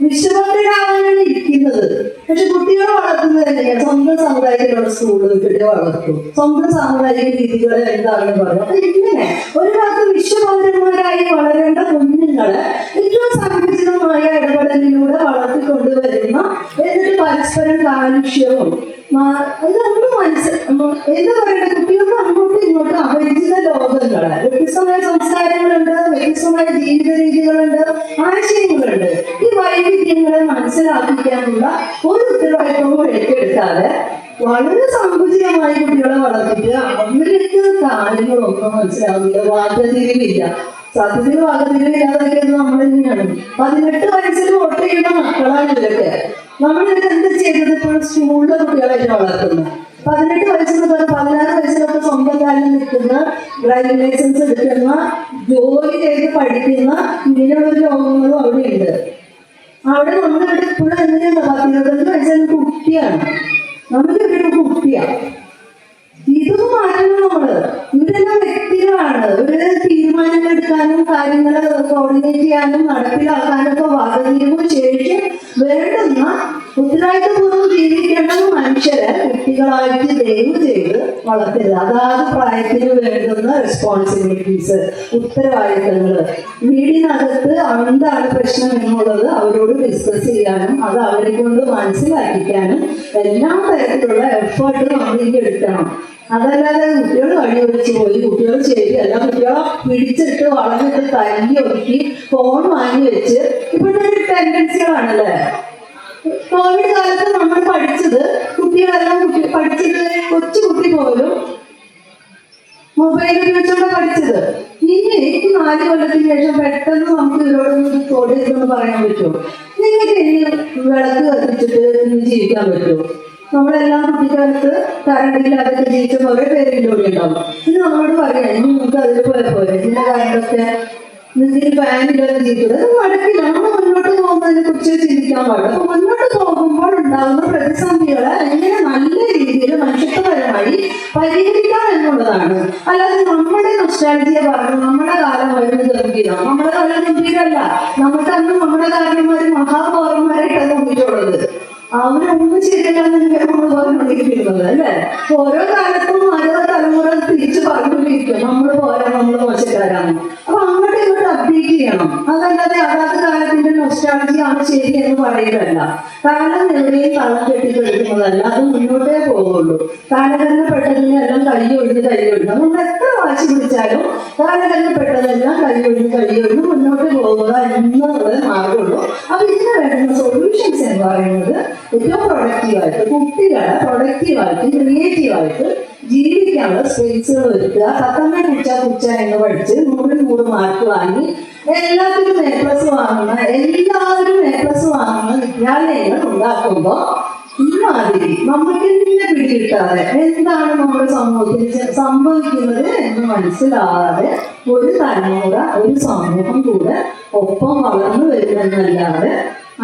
വിശ്വഭക്തരാകാനാണ് ഇരിക്കുന്നത്. പക്ഷെ കുട്ടികളെ വളർത്തുന്നത് എങ്ങനെയാ സ്വന്തം സമുദായത്തിലുള്ള സ്കൂളുകൾ വിട്ടിട്ട് വളർത്തും. സ്വന്തം സാമുദായിക രീതികൾ എന്താണെന്ന് പറയും അപ്പൊ ഇങ്ങനെ. ഒരു ഭാഗത്ത് വിശ്വപൗരന്മാരായി വളരേണ്ട കുഞ്ഞുങ്ങളെ ഏറ്റവും സങ്കുചിതമായ ഇടപെടലിലൂടെ വളർത്തിക്കൊണ്ടുവരുന്ന എന്നിട്ട് പരസ്പരം കാലുഷ്യവും മാ- ഇതൊന്നും മനസ്സിൽ എന്താ പറയുക കുട്ടികൾക്ക് അങ്ങോട്ടും ഇങ്ങോട്ടും അപരിചിത ലോകങ്ങൾ വ്യത്യസ്തമായ സംസ്കാരങ്ങളുണ്ട് വ്യത്യസ്തമായ ജീവിത രീതികളുണ്ട് ആശയങ്ങളുണ്ട്. ഈ വൈവിധ്യങ്ങളെ മനസ്സിലാക്കിക്കാനുള്ള ഒരു ഉത്തരവാദിത്വവും ഏറ്റെടുക്കാതെ വളരെ സങ്കുചിതമായി കുട്ടികളെ വളർത്തിട്ട് അവർക്ക് കാര്യങ്ങളൊന്നും മനസ്സിലാവില്ല വാദതിരിവില്ല സത്യത്തിൽ വാദതിരിവില്ലാതൊക്കെ നമ്മൾ തന്നെയാണ് പതിനെട്ട് വയസ്സിൽ വോട്ട് ചെയ്യുന്ന മക്കളാണ് ഇവരൊക്കെ. നമ്മളിത് എന്ത് ചെയ്തത് ഇപ്പോൾ സ്കൂളിലെ കുട്ടികളായിട്ട് വളർത്തുന്നു. പതിനെട്ട് വയസ്സിൽ മുതൽ പതിനാറ് വയസ്സിലൊക്കെ സ്വന്തം കാലം നിൽക്കുന്ന ഡ്രൈവിംഗ് ലൈസൻസ് എടുക്കുന്ന ജോലി ചെയ്ത് പഠിക്കുന്ന ഇങ്ങനെയുള്ള ലോകങ്ങളും അവിടെയുണ്ട് അവിടെ നമ്മളിവിടെ ഇപ്പോഴും എങ്ങനെയാണ് പത്തിരുപത്തഞ്ച് വയസ്സുള്ള കുട്ടിയാണ് നമ്മളിവിടെ ഒരു കുട്ടിയാണ് ഇതൊന്നും മാറ്റണം നമ്മൾ ഇവരെല്ലാം വ്യക്തികളാണ് ഇവർ തീരുമാനങ്ങൾ എടുക്കാനും കാര്യങ്ങൾ കോർഡിനേറ്റ് ചെയ്യാനും നടപ്പിലാക്കാനും ഒക്കെ വകതിരിവും ശേഷി വേണ്ടുന്ന ഉത്തരവാദിത്തപൂർവം ജീവിക്കേണ്ട മനുഷ്യരെ കുട്ടികളായിട്ട് ദയവ് ചെയ്ത് വളർത്തരുത് അതാത് പ്രായത്തിന് വേണ്ടുന്ന റെസ്പോൺസിബിലിറ്റീസ് ഉത്തരവാദിത്തങ്ങൾ വീടിനകത്ത് എന്താണ് പ്രശ്നം എന്നുള്ളത് അവരോട് ഡിസ്കസ് ചെയ്യാനും അത് അവരെ കൊണ്ട് മനസ്സിലാക്കിക്കാനും എല്ലാ തരത്തിലുള്ള എഫേർട്ട് നമ്മളിലേക്ക് എടുക്കണം. അതല്ലാതെ കുട്ടികൾ വഴി ഒഴിച്ച് പോയി കുട്ടികൾ ശരിയല്ല കുട്ടികളെ പിടിച്ചിട്ട് വളഞ്ഞിട്ട് തല്ലി ഒതുക്കി ഫോൺ വാങ്ങി വെച്ച് ഇപ്പോഴത്തെ ടെൻഡൻസികളാണല്ലേ കോവിഡ് കാലത്ത് നമ്മൾ പഠിച്ചത് കുട്ടികളെല്ലാം കുട്ടി പഠിച്ചത് കൊച്ചു കുട്ടി പോലും മൊബൈൽ ഉപയോഗിച്ചാണ് പഠിച്ചത്. ഇനി ഈ നാല് കൊല്ലത്തിന് ശേഷം പെട്ടെന്ന് നമുക്ക് ഇവരോടൊന്ന് കോഡ് പറയാൻ പറ്റുമോ? നിങ്ങൾക്ക് ഇനി വിളക്ക് കത്തിച്ചിട്ട് ഇനി ജീവിക്കാൻ പറ്റുമോ? നമ്മളെല്ലാം കുട്ടിക്കാലത്ത് കറണ്ടില്ലാതൊക്കെ ജീവിച്ച കുറെ പേരിന്റെ കൂടെ ഉണ്ടാവും. ഇത് നമ്മളോട് പറയാം ഇനി നിങ്ങൾക്ക് അതിൽ പോയാൽ പോലെ ഇതിന്റെ കാര്യങ്ങളൊക്കെ നിങ്ങൾക്ക് ഫാനില്ലാതെ ജീവിക്കുന്നത് അത് നടക്കില്ല നമ്മൾ മുന്നോട്ട് പോകുന്നതിനെ കുറിച്ച് ചിന്തിക്കാൻ പാടില്ല. മുന്നോട്ട് പോകുമ്പോൾ ഉണ്ടാകുന്ന പ്രതിസന്ധികളെ നൊസ്റ്റാലജിയെ പറഞ്ഞു നമ്മുടെ കാലം വരുന്ന ഗംഭീരം നമ്മുടെ കാലം ഗംഭീരമല്ല. നമുക്ക് അന്ന് നമ്മുടെ കാരണന്മാര് മഹാപൗരന്മാരായിട്ടാണ് തോന്നിയിട്ടുള്ളത് അവരൊന്നും ശരിയല്ലാന്ന് നമ്മൾ പറഞ്ഞുകൊണ്ടിരിക്കുന്നത് അല്ലേ? ഓരോ കാലത്തും ഓരോ തലമുറ തിരിച്ചു പറഞ്ഞുകൊണ്ടിരിക്കും. നമ്മൾ പോരാ നമ്മൾ മോശക്കാരാണ്. അപ്പൊ അങ്ങോട്ട് ഇങ്ങോട്ട് അപ്ഡേറ്റ് ചെയ്യണം. അതല്ലാതെ അതാത് കാലത്തിന്റെ നൊസ്റ്റാളജി ആണ് ശരി എന്ന് പറയുകയല്ല കാലം എവിടെയും കളം കഴിക്കുന്നതല്ല അത് മുന്നോട്ടേ പോകുള്ളൂ. കാലഘട്ടപ്പെട്ടതിനെ എല്ലാം കൈയൊഴിഞ്ഞ് ഒഴിഞ്ഞ് നമ്മൾ എത്ര വാശി പിടിച്ചാലും കാലഘട്ടപ്പെട്ടതെല്ലാം കൈയൊഴിഞ്ഞ് കൈയൊഴിഞ്ഞ് മുന്നോട്ട് പോകുക എന്നുള്ളത് മാർഗമുള്ളൂ. അപ്പൊ ഇതിന് വേണ്ടുന്ന സൊല്യൂഷൻസ് എന്ന് പറയുന്നത് ഏറ്റവും പ്രൊഡക്റ്റീവായിട്ട് കുട്ടികളെ പ്രൊഡക്റ്റീവായിട്ട് ക്രിയേറ്റീവായിട്ട് ജീവിക്കാനുള്ള സ്പേസുകൾ ഒരുക്കുക. തത്തമ്മ കുച്ച കുച്ച എന്ന് പഠിച്ച് നൂറിൽ നൂറ് മാർക്ക് വാങ്ങി എല്ലാത്തിനും എ പ്ലസ് വാങ്ങുന്ന എല്ലാവരും എ പ്ലസ് വാങ്ങുന്ന വിദ്യാലയങ്ങൾ ഉണ്ടാക്കുമ്പോൾ ഇമാതിരി നമുക്ക് എന്തിനെ പിടികിട്ടാതെ എന്താണ് നമ്മുടെ സമൂഹത്തിൽ സംഭവിക്കുന്നത് എന്ന് മനസ്സിലാകാതെ ഒരു തലമുറ ഒരു സമൂഹം കൂടെ ഒപ്പം വളർന്നു വരുമെന്നല്ലാതെ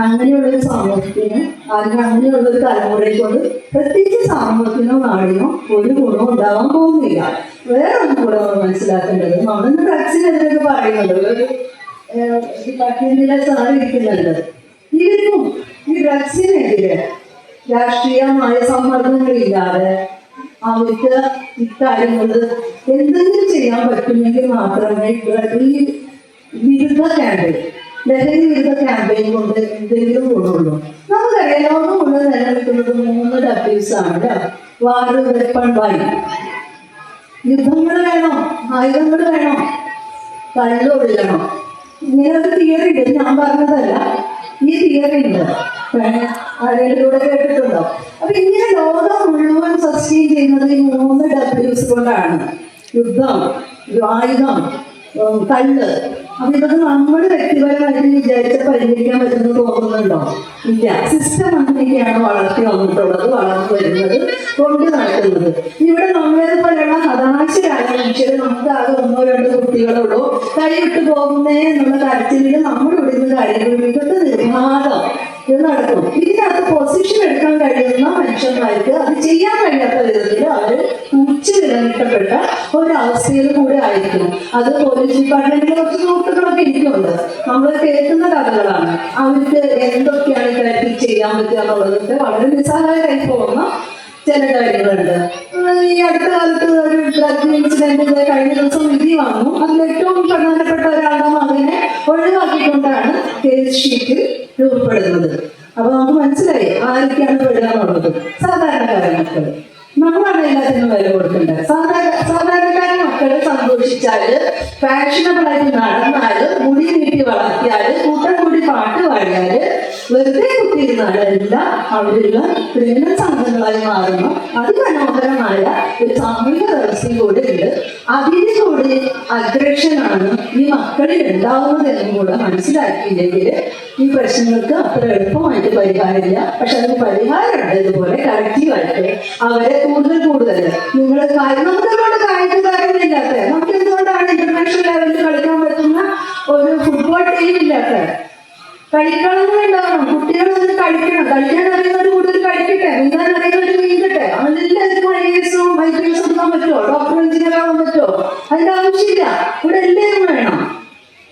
അങ്ങനെയുള്ള ഒരു സമൂഹത്തിന് അല്ലെങ്കിൽ അങ്ങനെയുള്ള ഒരു തലമുറയെ കൊണ്ട് പ്രത്യേകിച്ച് സമൂഹത്തിനോ നാടിനോ ഒരു ഗുണം ഉണ്ടാവാൻ പോകുന്നില്ല. വേറെ കൂടെ നമ്മൾ മനസ്സിലാക്കേണ്ടത് നമ്മൾ ഡ്രഗ്സിനെതിരെ പറയുന്നത് ഒരു ഡിപ്പാർട്ട്മെന്റിലെ സാർ ഇരിക്കുന്നുണ്ട്. ഇവർക്കും ഈ ഡ്രഗ്സിനെതിരെ രാഷ്ട്രീയമായ സമ്മർദ്ദങ്ങളില്ലാതെ അവർക്ക് ഇക്കാര്യങ്ങൾ എന്തെങ്കിലും ചെയ്യാൻ പറ്റുമെങ്കിൽ മാത്രമേ ഈ വിരുദ്ധ ക്യാമ്പയിൻ ലഹരി വിരുദ്ധ ക്യാമ്പയിൻ കൊണ്ട് എന്തെങ്കിലും ഗുണമുള്ളൂ. നമുക്കറിയാം ലോകം മുഴുവൻ നിലനിൽക്കുന്നത് മൂന്ന് ഡബ്ല്യൂസ് ആണ് വാറ് വെപ്പൺ വൈ യുദ്ധങ്ങൾ വേണം ആയുധങ്ങൾ വേണം കള്ളൊഴിയണം. ഇങ്ങനെ ഒരു തിയറി ഉണ്ട്. ഞാൻ പറഞ്ഞതല്ല ഈ തിയറി ഉണ്ട്. ആരെങ്കിലൂടെ കേട്ടിട്ടുണ്ടോ? അപ്പൊ ഇങ്ങനെ ലോകം മുഴുവൻ സസ്റ്റെയിൻ ചെയ്യുന്നത് ഈ മൂന്ന് ഡബ്ല്യൂസ് കൊണ്ടാണ്. യുദ്ധം ആയുധം കല്ല് അപ്പൊ ഇതൊക്കെ നമ്മൾ വ്യക്തിപരമായിട്ട് വിചാരിച്ച പരിഹരിക്കാൻ പറ്റുമെന്ന് തോന്നുന്നുണ്ടോ? ഇല്ല. സിസ്റ്റം അങ്ങനെയൊക്കെയാണ് വളർത്തി വന്നിട്ടുള്ളത് വളർന്നു വരുന്നത് കൊണ്ട് നടക്കുന്നത്. ഇവിടെ നമ്മളെ പോലെയുള്ള ഹതാശരായ മനുഷ്യരെ നമുക്ക് ആകെ ഒന്നോ രണ്ടോ കുട്ടികളുള്ളൂ. കൈവിട്ട് പോകുന്നേ എന്നുള്ള കാര്യത്തിൽ നമ്മൾ ഇവിടുന്ന് കാര്യങ്ങൾ ഇതൊക്കെ നിർമ്മാതം ഇത് നടക്കും. ഇതിനകത്ത് പൊസിഷൻ എടുക്കാൻ കഴിയുന്ന മനുഷ്യന്മാർക്ക് അത് ചെയ്യാൻ കഴിയാത്ത വിധത്തിൽ അവർ ഉച്ച നിലനിർത്തപ്പെട്ട ഒരവസ്ഥയിൽ കൂടെ ആയിരിക്കും. അത് പോലീസ് ഡിപ്പാർട്ട്മെന്റിൽ കുറച്ച് സുഹൃത്തുക്കളൊക്കെ ഇരിക്കുന്നുണ്ട്. നമ്മൾ കേൾക്കുന്ന കഥകളാണ്. അവർക്ക് എന്തൊക്കെയാണ് ഇക്കാര്യത്തിൽ ചെയ്യാൻ പറ്റുക എന്നുള്ളതൊക്കെ വളരെ നിസ്സഹായരായി പോകുന്ന ചില കാര്യങ്ങളുണ്ട്. ഈ അടുത്ത കാലത്ത് ഒരു ഡ്രഗ് ഇൻസിഡന്റ് കഴിഞ്ഞ ദിവസം വിധി വന്നു. അതിൽ ഏറ്റവും പ്രധാനപ്പെട്ട ഒരാളുടെ മകനെ ഒഴിവാക്കിക്കൊണ്ടാണ് കേസ് ഷീറ്റ് രൂപപ്പെടുന്നത്. അപ്പൊ നമുക്ക് മനസ്സിലായി ആരൊക്കെയാണ് പെടുക എന്നുള്ളത്. സാധാരണക്കാരാണ് മക്കൾ നമ്മളാണ് എല്ലാത്തിനും വില കൊടുക്കേണ്ടത് സാധാരണ സാധാരണക്കാരൻ മക്കളെ സന്തോഷിച്ചാൽ ഫാഷനബിൾ ആയിട്ട് നടന്നാൽ മുടി നീട്ടി വളർത്തിയാൽ കൂട്ടം കൂടി പാട്ട് പാടിയാൽ വെറുതെ കുത്തിയിരുന്നാൽ അവരുള്ള പ്രേമ സംഘങ്ങളായി മാറുന്നു. അതിമനോഹരമായ ഒരു സാമൂഹിക വ്യവസ്ഥയും കൂടെ ഉണ്ട്. അതിന്റെ കൂടെ അഗ്രഷനാണ് ഈ മക്കളിൽ ഉണ്ടാവുന്നത് എന്നും കൂടെ മനസ്സിലാക്കിയില്ലെങ്കിൽ ഈ പ്രശ്നങ്ങൾക്ക് അത്ര എളുപ്പമായിട്ട് പരിഹാരമില്ല. പക്ഷെ അതിന് പരിഹാരമുണ്ട് ഇതുപോലെ. കറക്റ്റീവായിട്ട് അവരെ കൂടുതൽ കൂടുതൽ. നിങ്ങൾ നമുക്ക് എന്തുകൊണ്ട് കായിക ഇല്ലാത്ത നമുക്ക് എന്തുകൊണ്ടാണ് ഇന്റർനാഷണൽ ലെവലിൽ കളിക്കാൻ പറ്റുന്ന ഒരു ഫുട്ബോൾ ടീം ഇല്ലാത്ത കളിക്കണം ഉണ്ടാവണം കുട്ടികൾ ഒന്ന് കളിക്കണം. കളിക്കാൻ അറിയുന്നവർ കൂടുതൽ കളിക്കട്ടെ. നീന്താൻ അറിയുന്നവർ നീന്തട്ടെ. അവനെല്ലാവർക്കും ഐ എസും ഐ പി എസ് എടുക്കാൻ പറ്റുമോ ഡോക്ടർ എഞ്ചിനീയർ ആവാൻ പറ്റുമോ അതിന്റെ ആവശ്യമില്ല. ഇവിടെ എല്ലാവരും വേണം.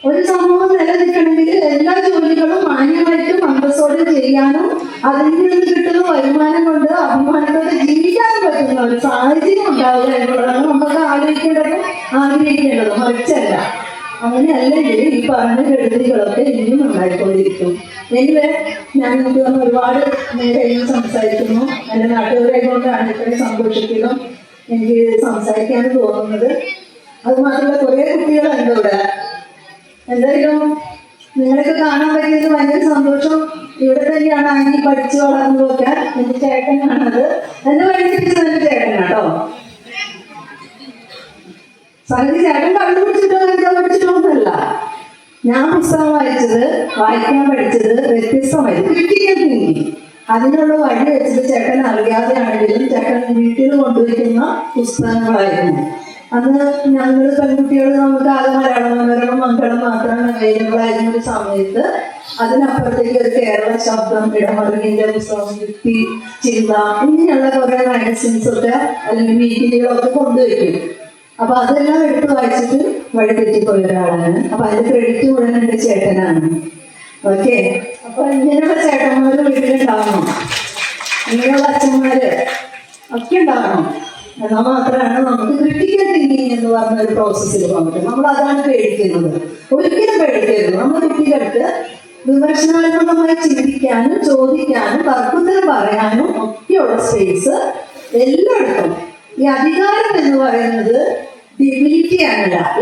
ഒരു സമൂഹം നിലനിൽക്കണമെങ്കിൽ എല്ലാ ജോലികളും മാന്യമായിട്ടും അന്തസ്സോടെ ചെയ്യാനും അതിൽ നിന്ന് കിട്ടുന്ന വരുമാനം കൊണ്ട് അഭിമാനത്തോടെ ജീവിക്കാനും പറ്റുന്ന ഒരു സാഹചര്യം ഉണ്ടാവുക എന്നുള്ളതാണ് നമുക്ക് ആലോചിക്കേണ്ടത് ആഗ്രഹിക്കേണ്ടത് മറിച്ചല്ല. അങ്ങനെ അല്ലെങ്കിൽ ഈ പറഞ്ഞ കെടുതികളൊക്കെ ഇനിയും ഉണ്ടായിക്കൊണ്ടിരിക്കും. എനിവേ ഞാൻ തന്നെ ഒരുപാട് നേരെ സംസാരിക്കുന്നു. എന്റെ നാട്ടുകാരെ കൊണ്ടാണ് ഇത്രയും സന്തോഷത്തിലും എനിക്ക് സംസാരിക്കാൻ തോന്നുന്നത്. അത് മാത്രമല്ല കുറേ കുട്ടികളുണ്ട് ഇവിടെ. എന്തായാലും നിങ്ങളൊക്കെ കാണാൻ പറ്റിയത് ഭയങ്കര സന്തോഷം. ഇവിടെ തന്നെയാണ് ആന്റി പഠിച്ചു വളർന്നതൊക്കെ. എന്റെ ചേട്ടനാണത്. എന്നെ പഠിപ്പിച്ചത് ചേട്ടനാട്ടോ. സംഗതി ചേട്ടൻ കണ്ടുപിടിച്ചിട്ടോ എന്താ പഠിച്ചിട്ടോന്നല്ല ഞാൻ പുസ്തകം വായിച്ചത് വായിക്കാൻ പഠിച്ചത് വ്യത്യസ്തമായിരുന്നു. അതിനുള്ള വഴി വെച്ചത് ചേട്ടൻ അറിയാതെയാണെങ്കിലും ചേട്ടൻ വീട്ടിൽ കൊണ്ടുവയ്ക്കുന്ന പുസ്തകങ്ങളായിരുന്നു. അന്ന് ഞങ്ങൾ പെൺകുട്ടികൾ നമുക്ക് ആകെ മലയാള മനോരമ മംഗളം മാത്രം അവൈലബിൾ ആയിരുന്ന ഒരു സമയത്ത് അതിനപ്പുറത്തേക്ക് ഒരു കേരള ശബ്ദം ഇടമറിന്റെ പുസ്തകം യുക്തി ചിന്ത ഇങ്ങനെയുള്ള കുറെ മാഗസിൻസ് ഒക്കെ അല്ലെങ്കിൽ മീറ്റിങ്ങുകളൊക്കെ കൊണ്ടുവയ്ക്കും അപ്പൊ അതെല്ലാം എടുത്ത് വായിച്ചിട്ട് വഴി തെറ്റിപ്പോയ ഒരാളാണ്. അപ്പൊ അതിന്റെ ക്രെഡിറ്റ് മുഴുവൻ എന്റെ ചേട്ടനാണ്. ഓക്കെ അപ്പൊ ഇങ്ങനെയുള്ള ചേട്ടന്മാര് വീട്ടിലുണ്ടാവണം. ഇങ്ങനെയുള്ള അച്ഛന്മാര് ഒക്കെ ഉണ്ടാവണം. എന്നാൽ മാത്രമാണ് നമുക്ക് ക്രിട്ടിക്കൽ തിങ്കിങ് എന്ന് പറഞ്ഞ ഒരു പ്രോസസ്സിൽ പോകാൻ നമ്മൾ അതാണ് പേടിക്കുന്നത്. ഒരിക്കലും പേടിക്കരുത്. നമ്മുടെ കുട്ടികൾക്ക് വിമർശനാത്മകമായി ചിന്തിക്കാനും ചോദിക്കാനും തർക്കത്തിന് പറയാനും ഒക്കെയുള്ള സ്പേസ് എല്ലായിടത്തും. ഈ അധികാരം എന്ന് പറയുന്നത് ഡിബിലിറ്റി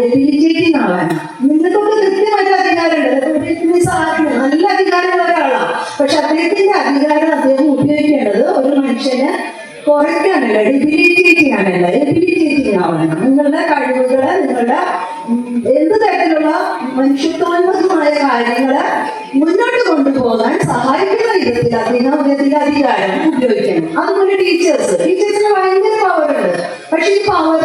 എബിലിറ്റേറ്റിംഗ് ആവാനാണ്. നിങ്ങൾക്കൊക്കെ കൃത്യമായിട്ട് അധികാരമുണ്ട്. നല്ല അധികാരമുള്ള ഒരാളാണ് പക്ഷെ അദ്ദേഹത്തിന്റെ അധികാരം അദ്ദേഹം ഉപയോഗിക്കേണ്ടത് ഒരു മനുഷ്യന് കുറയ്ക്കാനല്ല. ഡിബിലിറ്റേറ്റിംഗ് ആണല്ല എബിലിറ്റേറ്റിംഗ് ആവണം നിങ്ങളുടെ കഴിവുകളെ നിങ്ങളുടെ ഉം, എന്ത് തരത്തിലുള്ള മനുഷ്യത്വോന്മുഖമായ കാര്യങ്ങളെ മുന്നോട്ട് കൊണ്ടുപോകാൻ സഹായിക്കുന്ന വിധത്തിൽ അദ്ദേഹം അദ്ദേഹത്തിന്റെ അധികാരം ഉപയോഗിക്കണം അതുപോലെ ടീച്ചേഴ്സ് ടീച്ചേഴ്സിന് ഭയങ്കര പവർ ഉണ്ട് പക്ഷെ ഈ പവർ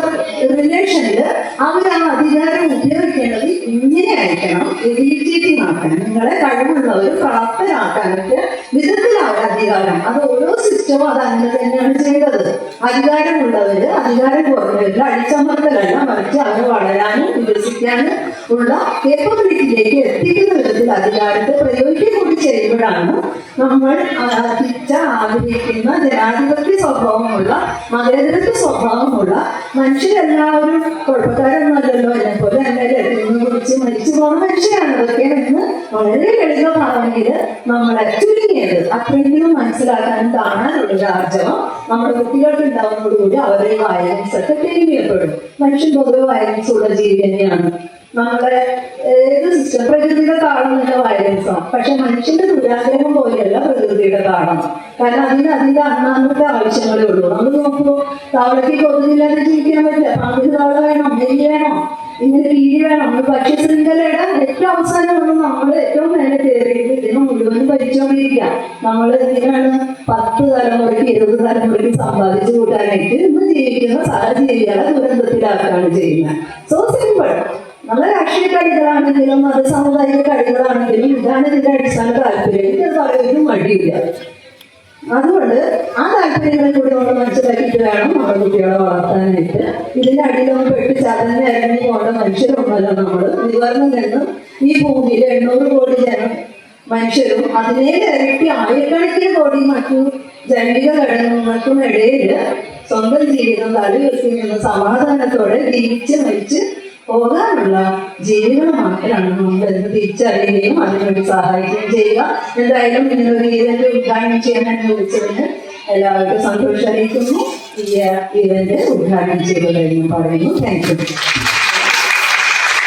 റിലേഷനിൽ അവർ ആ അധികാരം ഉപയോഗിക്കേണ്ടത് ഇങ്ങനെ ആയിരിക്കണം എബിലിറ്റേറ്റിംഗ് ആക്കണം നിങ്ങളെ കഴിവുള്ളവർ പ്രാപ്തരാക്കാനൊക്കെ വിധത്തിലാണ് അധികാരം അത് ഓരോ സിസ്റ്റവും അത് അങ്ങനെ തന്നെയാണ് ചെയ്തത് അധികാരമുള്ളവര് അധികാരം കുറഞ്ഞവരിൽ അടിച്ചമർത്തലല്ല മറിച്ച് അവർ വളരാനും വികസിക്കാനും ഉള്ള കേപ്പബിലിറ്റിയിലേക്ക് എത്തിക്കുന്ന വിധത്തിൽ അധികാരത്തെ പ്രയോഗിക്കുക കൂടി ചെയ്യുമ്പോഴാണ് നമ്മൾ ആർജിച്ച ആഗ്രഹിക്കുന്ന ജനാധിപത്യ സ്വഭാവമുള്ള മതേതരത്വ സ്വഭാവമുള്ള മനുഷ്യരെല്ലാവരും കുഴപ്പക്കാരൊന്നുമല്ലല്ലോ. എന്നെ പോലെ എല്ലാവരും കുറിച്ച് മരിച്ചു പോകുന്ന മനുഷ്യരാണ്. അതൊക്കെ എന്ന് വളരെ ലളിതമാണെങ്കിൽ നമ്മളെ ചുരുങ്ങിയത് അത്രയെങ്കിലും മനസ്സിലാക്കാനും കാണാനുള്ള ഒരു ആർജവം നമ്മുടെ കുട്ടികൾക്ക് ഉണ്ടാവുന്നതോടുകൂടി അവരുടെ വയലൻസ് ഒക്കെ തെളിയപ്പെടും മനുഷ്യൻ പൊതുവെ വയലൻസ് ഉള്ള ജീവി തന്നെയാണ് നമ്മുടെ ഏത് സിസ്റ്റം? പ്രകൃതിയുടെ താളം തന്നെ വയലൻസ് ആണ് പക്ഷെ മനുഷ്യന്റെ ദുരാഗ്രഹം പോലെയല്ല പ്രകൃതിയുടെ താളം. കാരണം അതിന് അതിന്റെ അന്നാമത്തെ ആവശ്യങ്ങളേ ഉള്ളൂ. നമ്മൾ നോക്കുമ്പോൾ താവളത്തേക്ക് ഒന്നുമില്ലാതെ ജീവിക്കാൻ പറ്റില്ല. പാമ്പിന് താവള വേണം നെല്ല് വേണം ഇങ്ങനെ രീതി വേണം. നമ്മൾ ഭക്ഷ്യശൃംഖലയുടെ ഏറ്റവും അവസാനമാണ് നമ്മൾ ഏറ്റവും നേരെ കയറിയിട്ട് ഇതിനെ മുഴുവൻ ഭരിച്ചുകൊണ്ടിരിക്കുക നമ്മൾ എന്തിനാണ് പത്ത് തലമുറയ്ക്ക് ഇരുപത് തലമുറയ്ക്ക് സമ്പാദിച്ചു കൂട്ടാനായിട്ട് ഇന്ന് ജീവിക്കുന്ന സാഹചര്യങ്ങളെ ദുരന്തത്തിലാക്കുകയാണ് ചെയ്യുന്നത്. സോ സിമ്പിൾ നമ്മുടെ രാഷ്ട്രീയ കഴികളാണെങ്കിലും മത സാമുദായിക കഴികളാണെങ്കിലും ഇതിന്റെ അടിസ്ഥാന താല്പര്യം. ഇത് പറയുന്നതിന് മടിയില്ല. അതുകൊണ്ട് ആ താല്പര്യങ്ങളെ കൂടി നമ്മൾ മനസ്സിലാക്കിയിട്ട് വേണം നമ്മുടെ കുട്ടികളെ വളർത്താനായിട്ട്. ഇതിന്റെ അടിയിലൊന്നും പെട്ട് ചതഞ്ഞ് ഇറങ്ങി പോകേണ്ട മനുഷ്യരൊന്നുമല്ല നമ്മൾ നിവർന്നു നിന്ന് ഈ ഭൂമിയിൽ എണ്ണൂറ് കോടി ജനം മനുഷ്യരും അതിനെ ഇരട്ടി ആയിരക്കണക്കിന് കോടി മറ്റു ജൈവിക ഘടകങ്ങൾക്കും ഇടയിൽ സ്വന്തം ജീവിതം തലയുയർത്തി നിന്ന് സമാധാനത്തോടെ ജീവിച്ച് മരിച്ച് പോകാനുള്ള ജീവികൾ മാത്രമാണ് നമ്മൾ എന്ന് തിരിച്ചറിയുകയും അതിനുവേണ്ടി സഹായിക്കുകയും ചെയ്യുക. എന്തായാലും ഇന്നൊരു ഈവന്റ് ഉദ്ഘാടനം ചെയ്യാൻ എന്നെ വിളിച്ചതിന് എല്ലാവർക്കും സന്തോഷം അറിയിക്കുന്നു ഈ ഇവന്റ് ഉദ്ഘാടനം ചെയ്തതായി പറയുന്നു. Thank you